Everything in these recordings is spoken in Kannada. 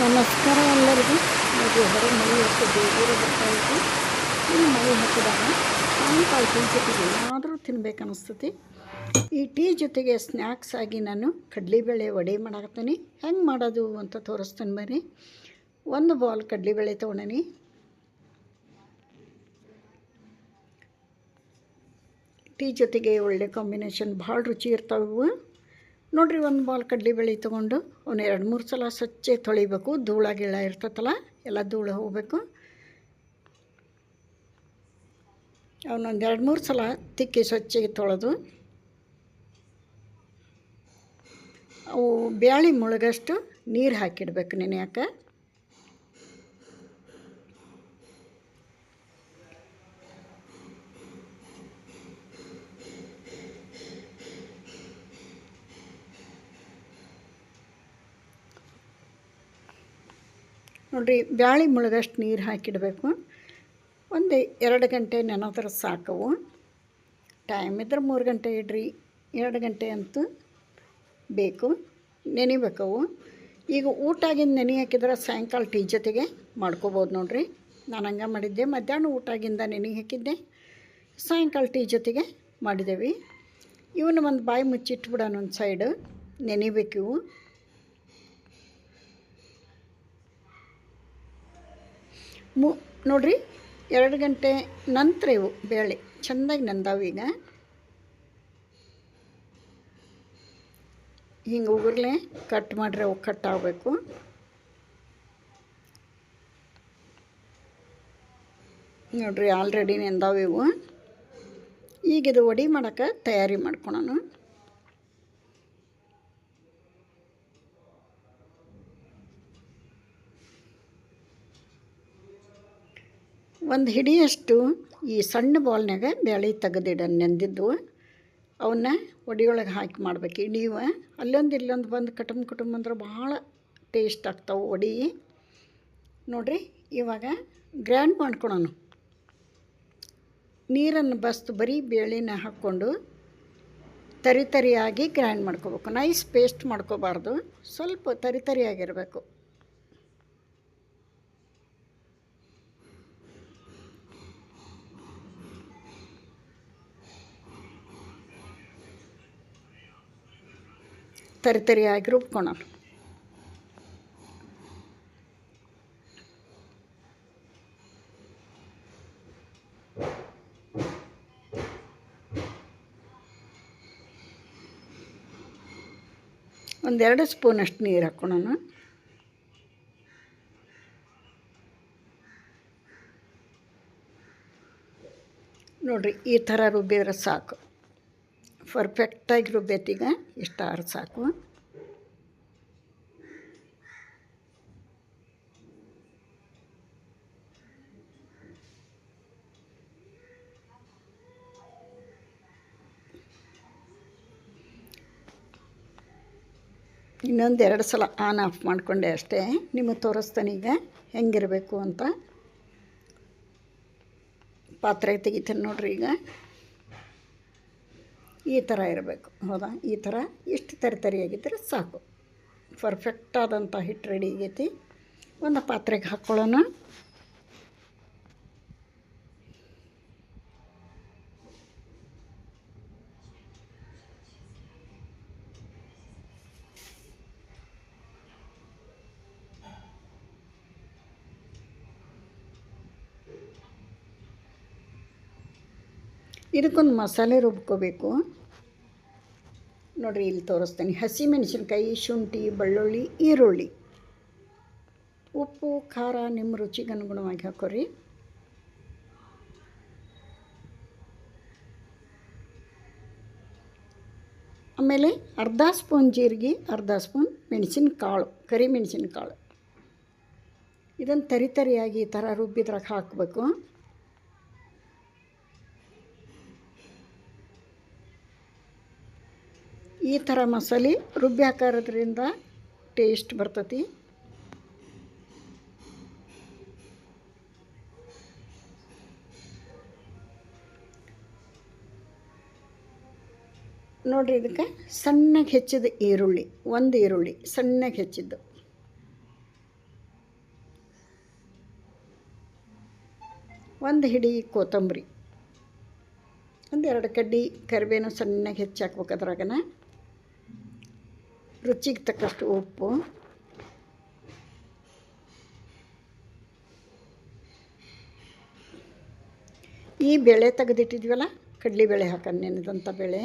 ನಮಸ್ಕಾರ ಎಲ್ಲರಿಗೂ. ನೋಡಿರಿ ಹೊರಗೆ ಮಳೆ ಹತ್ತಿದ್ದು ಬೇಗ ಬರ್ತಾ ಇತ್ತು ಇನ್ನು ಮಳೆ ಹತ್ತಿದಾಗ ಸಾಯಂಕಾಲ ಟೀ ಜೊತೆಗೆ ಏನಾದರೂ ತಿನ್ಬೇಕು ಅನಿಸ್ತತಿ ಈ ಟೀ ಜೊತೆಗೆ ಸ್ನ್ಯಾಕ್ಸ್ ಆಗಿ ನಾನು ಕಡಲೆಬೇಳೆ ವಡೆ ಮಾಡಾಕತ್ತೀನಿ. ಹೆಂಗೆ ಮಾಡೋದು ಅಂತ ತೋರಿಸ್ತೀನಿ ಬನ್ನಿ. ಒಂದು ಬಾಲ್ ಕಡಲೆಬೇಳೆ ತೊಗೊಂಡೇನಿ. ಟೀ ಜೊತೆಗೆ ಒಳ್ಳೆ ಕಾಂಬಿನೇಷನ್ ಭಾಳ ರುಚಿ ಇರ್ತಾವೆ. ನೋಡ್ರಿ, ಒಂದು ಬಾಲ್ ಕಡಲೆಬೇಳೆ ತೊಗೊಂಡು ಒಂದು ಎರಡು ಮೂರು ಸಲ ಸ್ವಚ್ಛ ತೊಳಿಬೇಕು. ಧೂಳ ಗಿಳ ಇರ್ತೈತಲ್ಲ, ಎಲ್ಲ ಧೂಳು ಹೋಗಬೇಕು. ಅವನೊಂದು ಎರಡು ಮೂರು ಸಲ ತಿಕ್ಕಿ ಸ್ವಚ್ಛಗೆ ತೊಳೆದು, ಅವು ಬ್ಯಾಳಿ ಮುಳುಗಷ್ಟು ನೀರು ಹಾಕಿಡ್ಬೇಕು ನೆನೆಯಾಕೆ ನೋಡಿರಿ, ಬ್ಯಾಳಿ ಮುಳುಗಷ್ಟು ನೀರು ಹಾಕಿಡಬೇಕು. ಒಂದು ಎರಡು ಗಂಟೆ ನೆನೋದ್ರ ಸಾಕವು ಟೈಮ್ ಇದ್ರೆ ಮೂರು ಗಂಟೆ ಇಡ್ರಿ, ಎರಡು ಗಂಟೆ ಅಂತೂ ಬೇಕು ನೆನಿಬೇಕವು ಈಗ ಊಟ ಆಗಿಂದ ನೆನೆ ಹಾಕಿದ್ರೆ ಸಾಯಂಕಾಲ ಟೀ ಜೊತೆಗೆ ಮಾಡ್ಕೋಬೋದು ನೋಡ್ರಿ. ನಾನು ಹಂಗೆ ಮಾಡಿದ್ದೆ, ಮಧ್ಯಾಹ್ನ ಊಟಾಗಿಂದ ನೆನೆ ಹಾಕಿದ್ದೆ, ಸಾಯಂಕಾಲ ಟೀ ಜೊತೆಗೆ ಮಾಡಿದ್ದೇವೆ ಇವನ್ನ ಒಂದು ಬಾಯಿ ಮುಚ್ಚಿಟ್ಬಿಡೋಣ ಒಂದು ಸೈಡು ನೆನಿಬೇಕು ಮು, ನೋಡ್ರಿ, ಎರಡು ಗಂಟೆ ನಂತರ ಇವು ಬೇಳೆ ಚೆಂದಾಗಿ ಈಗ. ಹಿಂಗೆ ಉಗುರ್ಲೆ ಕಟ್ ಮಾಡ್ರೆ ಅವು ಕಟ್ ಆಗಬೇಕು. ನೋಡಿರಿ ಆಲ್ರೆಡಿ ನೆಂದಾವೆ ಇವು. ಈಗ ಇದು ವಡಿ ಮಾಡೋಕೆ ತಯಾರಿ ಮಾಡ್ಕೊಳೋಣ. ಒಂದು ಹಿಡಿಯಷ್ಟು ಈ ಸಣ್ಣ ಬಾಲ್ನಾಗ ಬೇಳೆ ತೆಗೆದಿಡ ನೆಂದಿದ್ದು ಅವನ್ನ ಒಡಿಯೊಳಗೆ ಹಾಕಿ ಮಾಡ್ಬೇಕು. ಇಡೀವ ಅಲ್ಲೊಂದು ಇಲ್ಲೊಂದು ಬಂದು ಕಟುಂಬ ಕುಟುಂಬ ಅಂದ್ರೆ ಭಾಳ ಟೇಸ್ಟ್ ಆಗ್ತಾವೆ ಒಡಿ. ನೋಡಿರಿ, ಇವಾಗ ಗ್ರ್ಯಾಂಡ್ ಮಾಡ್ಕೊಳೋಣ. ನೀರನ್ನು ಬಸ್ದು ಬರೀ ಬೇಳೆನ ಹಾಕ್ಕೊಂಡು ತರಿತರಿಯಾಗಿ ಗ್ರ್ಯಾಂಡ್ ಮಾಡ್ಕೋಬೇಕು. ನೈಸ್ ಪೇಸ್ಟ್ ಮಾಡ್ಕೋಬಾರ್ದು. ಸ್ವಲ್ಪ ತರಿ ತರಿಯಾಗಿರಬೇಕು ತರಿ ತರಿಯಾಗಿ ರುಬ್ಕೊಳೋಣ ಒಂದೆರಡು ಸ್ಪೂನಷ್ಟು ನೀರು ಹಾಕ್ಕೊಳೋಣ. ನೋಡಿರಿ ಈ ಥರ ರುಬ್ಬಿದ್ರೆ ಸಾಕು. ಪರ್ಫೆಕ್ಟಾಗಿ ರುಬ್ಬೈತೀಗ ಇಷ್ಟಾದ್ರೂ ಸಾಕು. ಇನ್ನೊಂದು ಎರಡು ಸಲ ಆನ್ ಆಫ್ ಮಾಡಿಕೊಂಡೆ ಅಷ್ಟೇ. ನಿಮಗೆ ತೋರಿಸ್ತಾನೆ ಈಗ ಹೆಂಗಿರಬೇಕು ಅಂತ. ಪಾತ್ರೆ ತೆಗಿತೀನಿ ನೋಡ್ರಿ ಈಗ. ಈ ಥರ ಇರಬೇಕು. ಹೌದಾ? ಈ ಥರ ಇಷ್ಟು ತರಿ ತರಿಯಾಗಿದ್ದರೆ ಸಾಕು. ಪರ್ಫೆಕ್ಟ್ ಆದಂಥ ಹಿಟ್ಟು ರೆಡಿ ಆಗೈತಿ. ಒಂದು ಪಾತ್ರೆಗೆ ಹಾಕ್ಕೊಳ್ಳೋಣ. ಇದಕ್ಕೊಂದು ಮಸಾಲೆ ರುಬ್ಕೋಬೇಕು. ನೋಡಿರಿ, ಇಲ್ಲಿ ತೋರಿಸ್ತೀನಿ. ಹಸಿ ಮೆಣಸಿನ್ಕಾಯಿ, ಶುಂಠಿ, ಬೆಳ್ಳುಳ್ಳಿ, ಈರುಳ್ಳಿ. ಉಪ್ಪು, ಖಾರ, ನಿಮ್ಮ ರುಚಿಗೆ ಅನುಗುಣವಾಗಿ ಹಾಕೋರಿ. ಆಮೇಲೆ ಅರ್ಧ ಸ್ಪೂನ್ ಜೀರಿಗೆ, ಅರ್ಧ ಸ್ಪೂನ್ ಮೆಣಸಿನ ಕಾಳು ಕರಿ ಕಾಳು ಇದನ್ನು ತರಿತರಿಯಾಗಿ ಈ ಥರ ರುಬ್ಬಿದ್ರಾಗ ಹಾಕಬೇಕು. ಈ ಥರ ಮಸಾಲೆ ರುಬ್ಬಿ ಹಾಕೋದ್ರಿಂದ ಟೇಸ್ಟ್ ಬರ್ತತಿ. ನೋಡಿರಿ ಇದಕ್ಕೆ ಸಣ್ಣಗೆ ಹೆಚ್ಚಿದ ಈರುಳ್ಳಿ, ಒಂದು ಈರುಳ್ಳಿ ಸಣ್ಣಗೆ ಹೆಚ್ಚಿದ್ದು. ಒಂದು ಹಿಡಿ ಕೊತ್ತಂಬರಿ ಒಂದೆರಡು ಕಡ್ಡಿ ಕರಿಬೇನ ಸಣ್ಣಗೆ ಹೆಚ್ಚಾಕ್ಬೇಕು ಅದ್ರಾಗನ. ರುಚಿಗೆ ತಕ್ಕಷ್ಟು ಉಪ್ಪು. ಈ ಬೇಳೆ ತೆಗೆದಿಟ್ಟಿದ್ವಲ್ಲ ಕಡಲೆಬೇಳೆ ಹಾಕೋದು ನೆನೆದಂಥ ಬೇಳೆ.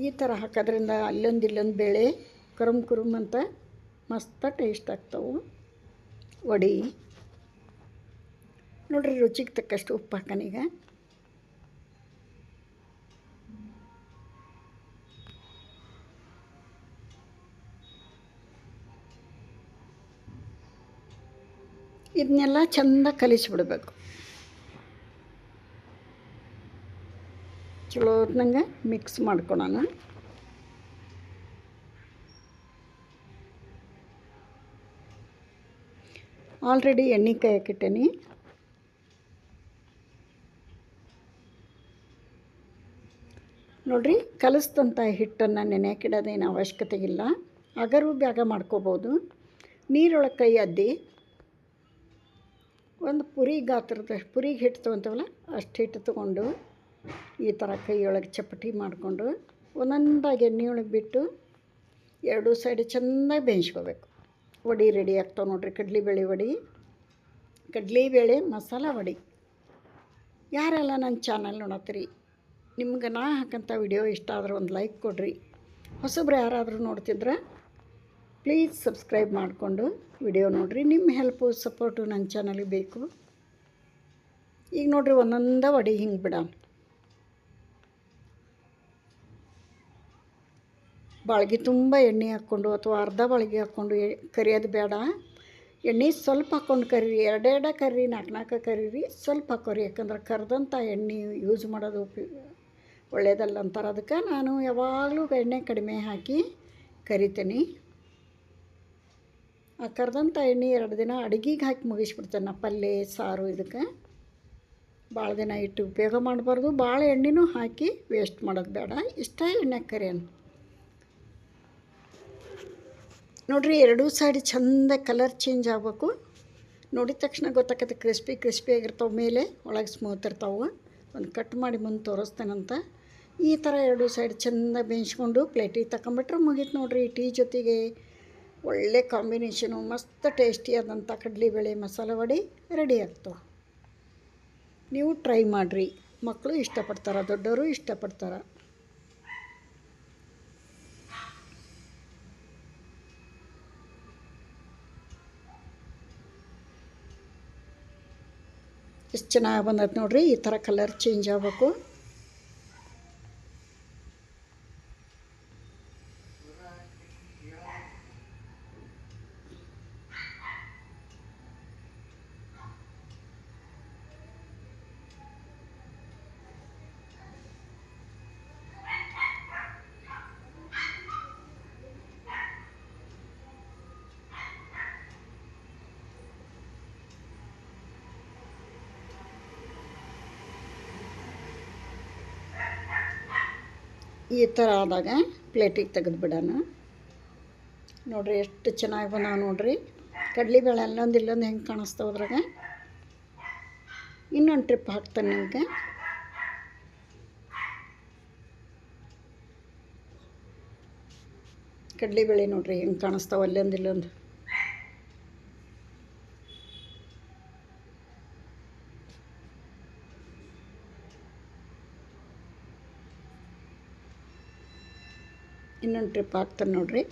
ಈ ಥರ ಹಾಕೋದ್ರಿಂದ ಅಲ್ಲೊಂದು ಇಲ್ಲೊಂದು ಬೇಳೆ ಕುರುಮ್ ಕುರುಮ್ ಅಂತ ಮಸ್ತ ಟೇಸ್ಟ್ ಆಗ್ತಾವೆ. ವಡಿ. ನೋಡ್ರಿ ರುಚಿಗೆ ತಕ್ಕಷ್ಟು ಉಪ್ಪು ಹಾಕನೀಗ ಇದನ್ನೆಲ್ಲ ಚೆಂದ ಕಲಿಸಿಬಿಡ್ಬೇಕು. ಚಲೋ ಹೊತ್ನಂಗೆ ಮಿಕ್ಸ್ ಮಾಡ್ಕೊಳೋಣ. ಆಲ್ರೆಡಿ ಎಣ್ಣೆ ಕಾಯಕ್ಕಿಟ್ಟೇನಿ. ನೋಡಿರಿ ಕಲಿಸ್ದಂಥ ಹಿಟ್ಟನ್ನು ನೆನೆಯಕ್ಕಿಡೋದೇನು ಅವಶ್ಯಕತೆ ಇಲ್ಲ. ಅಗರು ಬ್ಯಾಗ ಮಾಡ್ಕೋಬೋದು. ನೀರೊಳಗೆ ಕೈ ಅದ್ದಿ ಒಂದು ಪುರಿ ಗಾತ್ರದ ಪುರಿಗೆ ಹಿಟ್ಟು ತೊಗೊತೀವಲ್ಲ, ಅಷ್ಟು ಹಿಟ್ಟು ತೊಗೊಂಡು ಈ ಥರ ಕೈಯೊಳಗೆ ಚಪ್ಪಟಿ ಮಾಡಿಕೊಂಡು ಒಂದೊಂದಾಗಿ ಒಳಗೆ ಬಿಟ್ಟು ಎರಡೂ ಸೈಡ್ ಚೆನ್ನಾಗಿ ಬೇಯಿಸ್ಕೋಬೇಕು. ವಡಿ ರೆಡಿ ಆಗ್ತಾವೆ ನೋಡಿರಿ ಕಡ್ಲಿಬೇಳೆ ವಡಿ. ಕಡ್ಲಿಬೇಳೆ ಮಸಾಲ ವಡಿ. ಯಾರೆಲ್ಲ ನನ್ನ ಚಾನಲ್ ನೋಡತ್ತೀರಿ, ನಿಮ್ಗೆ ನಾ ಹಾಕಂಥ ವಿಡಿಯೋ ಇಷ್ಟ ಆದ್ರೆ ಒಂದು ಲೈಕ್ ಕೊಡಿರಿ. ಹೊಸಬ್ರು ಯಾರಾದರೂ ನೋಡ್ತಿದ್ರೆ ಪ್ಲೀಸ್ ಸಬ್ಸ್ಕ್ರೈಬ್ ಮಾಡಿಕೊಂಡು ವಿಡಿಯೋ ನೋಡಿರಿ. ನಿಮ್ಮ ಹೆಲ್ಪು, ಸಪೋರ್ಟು ನನ್ನ ಚಾನಲಿಗೆ ಬೇಕು. ಈಗ ನೋಡಿರಿ ಒಂದೊಂದ ವಡಿ ಹಿಂಗೆ ಬಿಡ ಬಾಳ್ಗೆ ತುಂಬ ಎಣ್ಣೆ ಹಾಕ್ಕೊಂಡು ಅಥವಾ ಅರ್ಧ ಬಾಳ್ಗೆ ಹಾಕ್ಕೊಂಡು ಕರಿಯೋದು ಬೇಡ. ಎಣ್ಣೆ ಸ್ವಲ್ಪ ಹಾಕ್ಕೊಂಡು ಕರೀರಿ. ಎರಡೆರಡ ಕರ್ರಿ ನಾಲ್ಕು ನಾಲ್ಕು ಕರೀರಿ, ಸ್ವಲ್ಪ ಹಾಕೋರಿ ಯಾಕಂದ್ರೆ ಕರೆದಂಥ ಎಣ್ಣೆ ಯೂಸ್ ಮಾಡೋದು ಒಳ್ಳೆಯದಲ್ಲ ಅಂತಾರೆ. ಅದಕ್ಕೆ ನಾನು ಯಾವಾಗಲೂ ಎಣ್ಣೆ ಕಡಿಮೆ ಹಾಕಿ ಕರಿತೀನಿ. ಕರೆದಂಥ ಎಣ್ಣೆ ಎರಡು ದಿನ ಅಡುಗೆಗೆ ಹಾಕಿ ಮುಗಿಸ್ಬಿಡ್ತೇನೆ ನಾ ಪಲ್ಯ ಸಾರು ಇದಕ್ಕೆ. ಭಾಳ ದಿನ ಇಟ್ಟು ಉಪಯೋಗ ಮಾಡಬಾರ್ದು. ಭಾಳ ಎಣ್ಣೆನೂ ಹಾಕಿ ವೇಸ್ಟ್ ಮಾಡೋದು ಬೇಡ. ಇಷ್ಟ ಎಣ್ಣೆ ಕರಿಯನ್. ನೋಡಿರಿ, ಎರಡೂ ಸೈಡ್ ಚಂದ ಕಲರ್ ಚೇಂಜ್ ಆಗಬೇಕು. ನೋಡಿದ ತಕ್ಷಣ ಗೊತ್ತಾಗತ್ತೆ ಕ್ರಿಸ್ಪಿ ಕ್ರಿಸ್ಪಿ ಆಗಿರ್ತಾವೆ ಮೇಲೆ, ಒಳಗೆ ಸ್ಮೂತ್ ಇರ್ತಾವೆ. ಒಂದು ಕಟ್ ಮಾಡಿ ಮುಂದೆ ತೋರಿಸ್ತೇನಂತ. ಈ ಥರ ಎರಡು ಸೈಡ್ ಚೆಂದ ಬೇಯಿಸ್ಕೊಂಡು ಪ್ಲೇಟಿಗೆ ತಗೊಂಬಿಟ್ರೆ ಮುಗೀತು ನೋಡಿರಿ, ಟೀ ಜೊತೆಗೆ ಒಳ್ಳೆ ಕಾಂಬಿನೇಷನು, ಮಸ್ತ್ ಟೇಸ್ಟಿಯಾದಂಥ ಕಡಲೆಬೇಳೆ ಮಸಾಲೆ ವಡೆ ರೆಡಿ ಆಗ್ತವೆ. ನೀವು ಟ್ರೈ ಮಾಡಿರಿ. ಮಕ್ಕಳು ಇಷ್ಟಪಡ್ತಾರೆ ದೊಡ್ಡವರು ಇಷ್ಟಪಡ್ತಾರೆ. ಎಷ್ಟು ಚೆನ್ನಾಗಿ ಬಂದೈತೆ ನೋಡಿರಿ, ಈ ಥರ ಕಲರ್ ಚೇಂಜ್ ಆಗಬೇಕು. ಈ ಥರ ಆದಾಗ ಪ್ಲೇಟಿಗೆ ತೆಗೆದು ಬಿಡೋಣ. ನೋಡಿರಿ ಎಷ್ಟು ಚೆನ್ನಾಗಿ ಬಂದಾವ ನೋಡಿರಿ. ಕಡ್ಲಿಬೇಳೆ ಅಲ್ಲೊಂದು ಇಲ್ಲೊಂದು ಹೆಂಗೆ ಕಾಣಿಸ್ತಾವ ಅದ್ರಾಗ. ಇನ್ನೊಂದು ಟ್ರಿಪ್ ಹಾಕ್ತಾನೆ ನಿಮಗೆ. ಕಡ್ಲಿಬೇಳೆ ನೋಡಿರಿ ಹೆಂಗೆ ಕಾಣಿಸ್ತಾವ ಅಲ್ಲೊಂದು ಇಲ್ಲೊಂದು. ಇನ್ನೊಂದು ಟ್ರಿಪ್ ಹಾಕ್ತಾನೆ ನೋಡಿರಿ.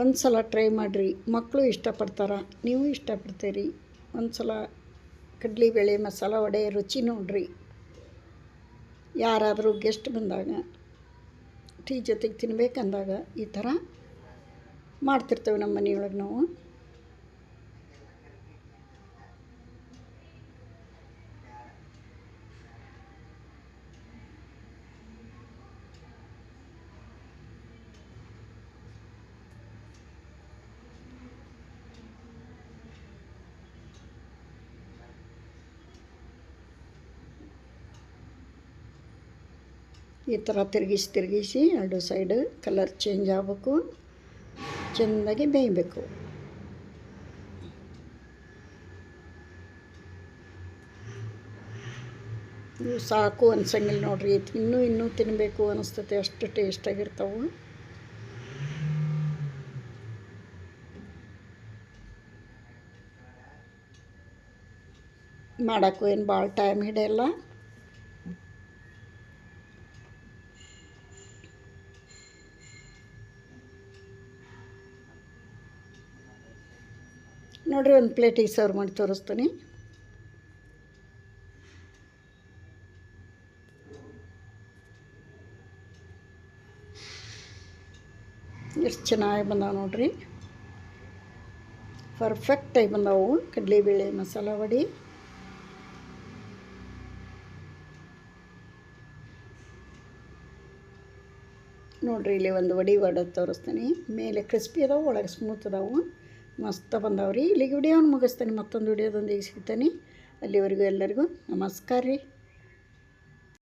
ಒಂದು ಸಲ ಟ್ರೈ ಮಾಡಿರಿ. ಮಕ್ಕಳು ಇಷ್ಟಪಡ್ತಾರೆ, ನೀವು ಇಷ್ಟಪಡ್ತೀರಿ. ಒಂದು ಸಲ ಕಡ್ಲಿಬೇಳೆ ಮಸಾಲ ವಡೆ, ರುಚಿ ನೋಡ್ರಿ. ಯಾರಾದರೂ ಗೆಸ್ಟ್ ಬಂದಾಗ, ಟೀ ಜೊತೆಗೆ ತಿನ್ಬೇಕಂದಾಗ ಈ ಥರ ಮಾಡ್ತಿರ್ತೇವೆ ನಮ್ಮ ಮನೆಯೊಳಗೆ ನಾವು. ಈ ಥರ ತಿರುಗಿಸಿ ತಿರುಗಿಸಿ ಎರಡು ಸೈಡು ಕಲರ್ ಚೇಂಜ್ ಆಗಬೇಕು. ಚೆಂದಾಗಿ ಬೇಯಬೇಕು. ಇವು ಸಾಕು ಅನ್ಸಂಗಿಲ್ಲ ನೋಡ್ರಿ. ಇನ್ನೂ ಇನ್ನೂ ತಿನ್ನಬೇಕು ಅನಿಸ್ತೈತೆ. ಅಷ್ಟು ಟೇಸ್ಟಾಗಿರ್ತಾವೆ ಮಾಡೋಕ್ಕೂ ಏನು ಭಾಳ ಟೈಮ್ ಹಿಡಿಯಲ್ಲ. ನೋಡಿರಿ ಒಂದು ಪ್ಲೇಟಿಗೆ ಸರ್ವ್ ಮಾಡಿ ತೋರಿಸ್ತೀನಿ. ಎಷ್ಟು ಚೆನ್ನಾಗಿ ಬಂದಾವೆ ನೋಡ್ರಿ. ಪರ್ಫೆಕ್ಟಾಗಿ ಬಂದಾವು ಕಡಲೆಬೇಳೆ ಮಸಾಲ ವಡಿ. ನೋಡ್ರಿ ಇಲ್ಲಿ ಒಂದು ವಡಿ ವಡ ತೋರಿಸ್ತೀನಿ. ಮೇಲೆ ಕ್ರಿಸ್ಪಿ ಅದಾವೆ, ಒಳಗೆ ಸ್ಮೂತ್ ಅದಾವು. ಮಸ್ತ್ ಬಂದಾವ್ರಿ. ಇಲ್ಲಿಗೆ ವಿಡಿಯೋನ ಮುಗಿಸ್ತೀನಿ. ಮತ್ತೊಂದು ವಿಡಿಯೋದೊಂದಿಗೆ ಸಿಗ್ತೀನಿ. ಅಲ್ಲಿವರೆಗೂ ಎಲ್ಲರಿಗೂ ನಮಸ್ಕಾರ ರೀ.